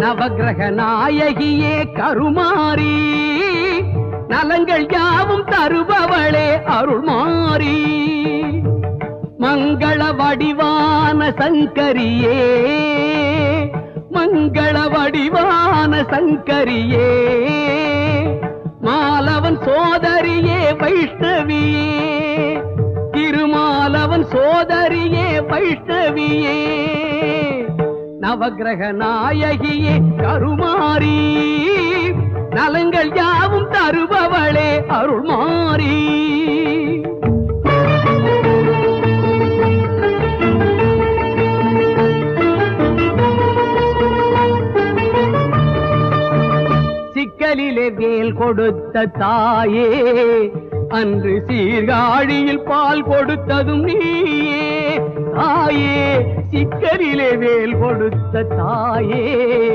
நவகிரக நாயகியே கருமாரி நலங்கள் யாவும் தருபவளே அருள்மாரி மங்கள வடிவான சங்கரியே மங்கள வடிவான சங்கரியே மாலவன் சோதரியே வைஷ்ணவியே திருமாலவன் சோதரியே வைஷ்ணவியே. நவகிரக நாயகியே கருமாரி நலங்கள் யாவும் தருபவளே அருள்மாரி சிக்கலிலே வேல் கொடுத்த தாயே அன்று சீர்காழியில் பால் கொடுத்ததும் நீயே. தாயே வேல் கொடுத்த தாயே.